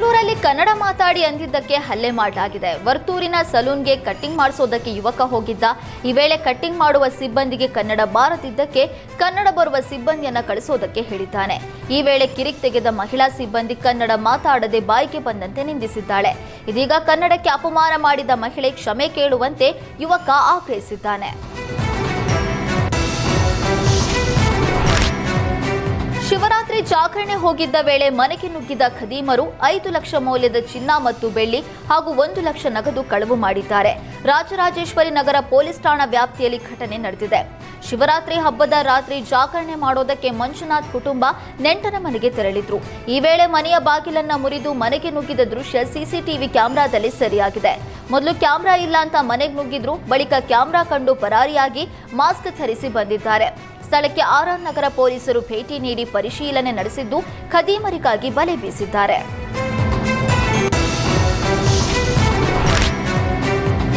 ಬೆಂಗಳೂರಲ್ಲಿ ಕನ್ನಡ ಮಾತಾಡಿ ಅಂದಿದ್ದಕ್ಕೆ ಹಲ್ಲೆ ಮಾಡಲಾಗಿದೆ. ವರ್ತೂರಿನ ಸಲೂನ್ಗೆ ಕಟ್ಟಿಂಗ್ ಮಾಡಿಸೋದಕ್ಕೆ ಯುವಕ ಹೋಗಿದ್ದ. ಈ ವೇಳೆ ಕಟ್ಟಿಂಗ್ ಮಾಡುವ ಸಿಬ್ಬಂದಿಗೆ ಕನ್ನಡ ಬಾರದಿದ್ದಕ್ಕೆ ಕನ್ನಡ ಬರುವ ಸಿಬ್ಬಂದಿಯನ್ನ ಕಳಿಸೋದಕ್ಕೆ ಹೇಳಿದ್ದಾನೆ. ಈ ವೇಳೆ ಕಿರಿಕ್ ತೆಗೆದ ಮಹಿಳಾ ಸಿಬ್ಬಂದಿ ಕನ್ನಡ ಮಾತಾಡದೆ ಬಾಯಿಗೆ ಬಂದಂತೆ ನಿಂದಿಸಿದ್ದಾಳೆ. ಇದೀಗ ಕನ್ನಡಕ್ಕೆ ಅಪಮಾನ ಮಾಡಿದ ಮಹಿಳೆ ಕ್ಷಮೆ ಕೇಳುವಂತೆ ಯುವಕ ಆಗ್ರಹಿಸಿದ್ದಾನೆ. ಶಿವರಾತ್ರಿ ಜಾಗರಣೆ ಹೋಗಿದ್ದ ವೇಳೆ ಮನೆಗೆ ನುಗ್ಗಿದ ಖದೀಮರು ಐದು ಲಕ್ಷ ಮೌಲ್ಯದ ಚಿನ್ನ ಮತ್ತು ಬೆಳ್ಳಿ ಹಾಗೂ ಒಂದು ಲಕ್ಷ ನಗದು ಕಳವು ಮಾಡಿದ್ದಾರೆ. ರಾಜರಾಜೇಶ್ವರಿ ನಗರ ಪೊಲೀಸ್ ಠಾಣಾ ವ್ಯಾಪ್ತಿಯಲ್ಲಿ ಘಟನೆ ನಡೆದಿದೆ. ಶಿವರಾತ್ರಿ ಹಬ್ಬದ ರಾತ್ರಿ ಜಾಗರಣೆ ಮಾಡೋದಕ್ಕೆ ಮಂಜುನಾಥ್ ಕುಟುಂಬ ನೆಂಟನ ಮನೆಗೆ ತೆರಳಿದ್ರು. ಈ ವೇಳೆ ಮನೆಯ ಬಾಗಿಲನ್ನ ಮುರಿದು ಮನೆಗೆ ನುಗ್ಗಿದ ದೃಶ್ಯ ಸಿಸಿಟಿವಿ ಕ್ಯಾಮೆರಾದಲ್ಲಿ ಸರಿಯಾಗಿದೆ. ಮೊದಲು ಕ್ಯಾಮೆರಾ ಇಲ್ಲ ಅಂತ ಮನೆಗೆ ನುಗ್ಗಿದ್ರು, ಬಳಿಕ ಕ್ಯಾಮೆರಾ ಕಂಡು ಪರಾರಿಯಾಗಿ ಮಾಸ್ಕ್ ಧರಿಸಿ ಬಂದಿದ್ದಾರೆ. ಸ್ಥಳಕ್ಕೆ ಆರ್ಆರ್ ನಗರ ಪೊಲೀಸರು ಭೇಟಿ ನೀಡಿ ಪರಿಶೀಲನೆ ನಡೆಸಿದ್ದು ಖದೀಮರಿಗಾಗಿ ಬಲೆ ಬೀಸಿದ್ದಾರೆ.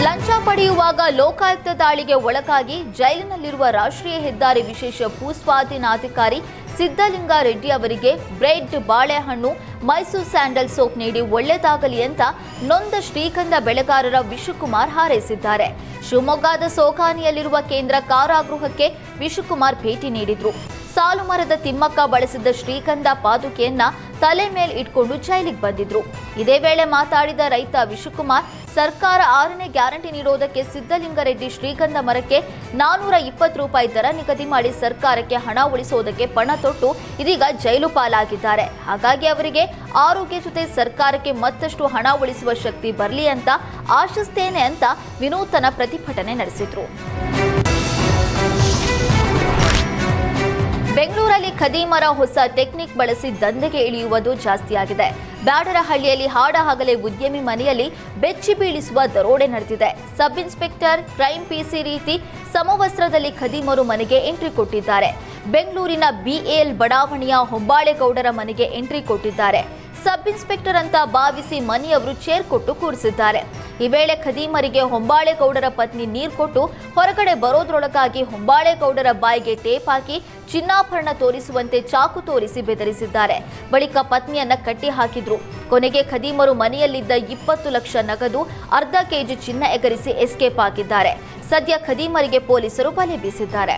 ಲಂಚ ಪಡೆಯುವಾಗ ಲೋಕಾಯುಕ್ತ ದಾಳಿಗೆ ಒಳಗಾಗಿ ಜೈಲಿನಲ್ಲಿರುವ ರಾಷ್ಟ್ರೀಯ ಹೆದ್ದಾರಿ ವಿಶೇಷ ಭೂಸ್ವಾಧೀನಾಧಿಕಾರಿ ಸಿದ್ದಲಿಂಗ ರೆಡ್ಡಿ ಅವರಿಗೆ ಬ್ರೆಡ್ ಬಾಳೆಹಣ್ಣು, ಮೈಸೂರು ಸ್ಯಾಂಡಲ್ ಸೋಪ್ ನೀಡಿ ಒಳ್ಳೆದಾಗಲಿ ಅಂತ ನೊಂದ ಶ್ರೀಗಂಧ ಬೆಳೆಗಾರರ ವಿಶ್ವಕುಮಾರ್ ಹಾರೈಸಿದ್ದಾರೆ. ಶಿವಮೊಗ್ಗದ ಸೋಕಾನಿಯಲ್ಲಿರುವ ಕೇಂದ್ರ ಕಾರಾಗೃಹಕ್ಕೆ ವಿಶ್ವಕುಮಾರ್ ಭೇಟಿ ನೀಡಿದ್ರು. ಸಾಲು ಮರದ ತಿಮ್ಮಕ್ಕ ಬಳಸಿದ್ದ ಶ್ರೀಗಂಧ ಪಾದುಕೆಯನ್ನ ತಲೆ ಮೇಲೆ ಇಟ್ಕೊಂಡು ಜೈಲಿಗೆ ಬಂದಿದ್ರು. ಇದೇ ವೇಳೆ ಮಾತಾಡಿದ ರೈತ ವಿಶುಕುಮಾರ್, ಸರ್ಕಾರ ಆರನೇ ಗ್ಯಾರಂಟಿ ನೀಡೋದಕ್ಕೆ ಸಿದ್ದಲಿಂಗರೆಡ್ಡಿ ಶ್ರೀಗಂಧ ಮರಕ್ಕೆ ನಾನೂರ ಇಪ್ಪತ್ತು ರೂಪಾಯಿ ದರ ನಿಗದಿ ಮಾಡಿ ಸರ್ಕಾರಕ್ಕೆ ಹಣ ಉಳಿಸೋದಕ್ಕೆ ಪಣ ತೊಟ್ಟು ಇದೀಗ ಜೈಲು ಪಾಲಾಗಿದ್ದಾರೆ. ಹಾಗಾಗಿ ಅವರಿಗೆ ಆರೋಗ್ಯ ಜೊತೆ ಸರ್ಕಾರಕ್ಕೆ ಮತ್ತಷ್ಟು ಹಣ ಉಳಿಸುವ ಶಕ್ತಿ ಬರಲಿ ಅಂತ ಆಶಿಸ್ತೇನೆ ಅಂತ ವಿನೂತನ ಪ್ರತಿಭಟನೆ ನಡೆಸಿದ್ರು. ಬೆಂಗಳೂರಲ್ಲಿ ಖದೀಮರ ಹೊಸ ಟೆಕ್ನಿಕ್ ಬಳಸಿ ದಂಧೆಗೆ ಇಳಿಯುವುದು ಜಾಸ್ತಿಯಾಗಿದೆ. ಬ್ಯಾಡರಹಳ್ಳಿಯಲ್ಲಿ ಹಾಡ ಹಗಲೇ ಉದ್ಯಮಿ ಮನೆಯಲ್ಲಿ ಬೆಚ್ಚಿ ಬೀಳಿಸುವ ದರೋಡೆ ನಡೆದಿದೆ. ಸಬ್ ಇನ್ಸ್ಪೆಕ್ಟರ್ ಕ್ರೈಮ್ ಪಿಸಿ ರೀತಿ ಸಮವಸ್ತ್ರದಲ್ಲಿ ಖದೀಮರು ಮನೆಗೆ ಎಂಟ್ರಿ ಕೊಟ್ಟಿದ್ದಾರೆ. ಬೆಂಗಳೂರಿನ ಬಿಎಲ್ ಬಡಾವಣೆಯ ಹೊಂಬಾಳೆಗೌಡರ ಮನೆಗೆ ಎಂಟ್ರಿ ಕೊಟ್ಟಿದ್ದಾರೆ. ಸಬ್ ಇನ್ಸ್ಪೆಕ್ಟರ್ ಅಂತ ಭಾವಿಸಿ ಮನೆಯವರು ಚೇರ್ ಕೊಟ್ಟು ಕೂರಿಸಿದ್ದಾರೆ. ಈ ವೇಳೆ ಖದೀಮರಿಗೆ ಹೊಂಬಾಳೆಗೌಡರ ಪತ್ನಿ ನೀರು ಕೊಟ್ಟು ಹೊರಗಡೆ ಬರೋದ್ರೊಳಗಾಗಿ ಹೊಂಬಾಳೆಗೌಡರ ಬಾಯಿಗೆ ಟೇಪ್ ಹಾಕಿ ಚಿನ್ನಾಭರಣ ತೋರಿಸುವಂತೆ ಚಾಕು ತೋರಿಸಿ ಬೆದರಿಸಿದ್ದಾರೆ. ಬಳಿಕ ಪತ್ನಿಯನ್ನ ಕಟ್ಟಿ ಹಾಕಿದ್ರು. ಕೊನೆಗೆ ಖದೀಮರು ಮನೆಯಲ್ಲಿದ್ದ ಇಪ್ಪತ್ತು ಲಕ್ಷ ನಗದು, ಅರ್ಧ ಕೆಜಿ ಚಿನ್ನ ಎಗರಿಸಿ ಎಸ್ಕೇಪ್ ಆಗಿದ್ದಾರೆ ಸದ್ಯ ಖದೀಮರಿಗೆ ಪೊಲೀಸರು ಬಲೆ ಬೀಸಿದ್ದಾರೆ.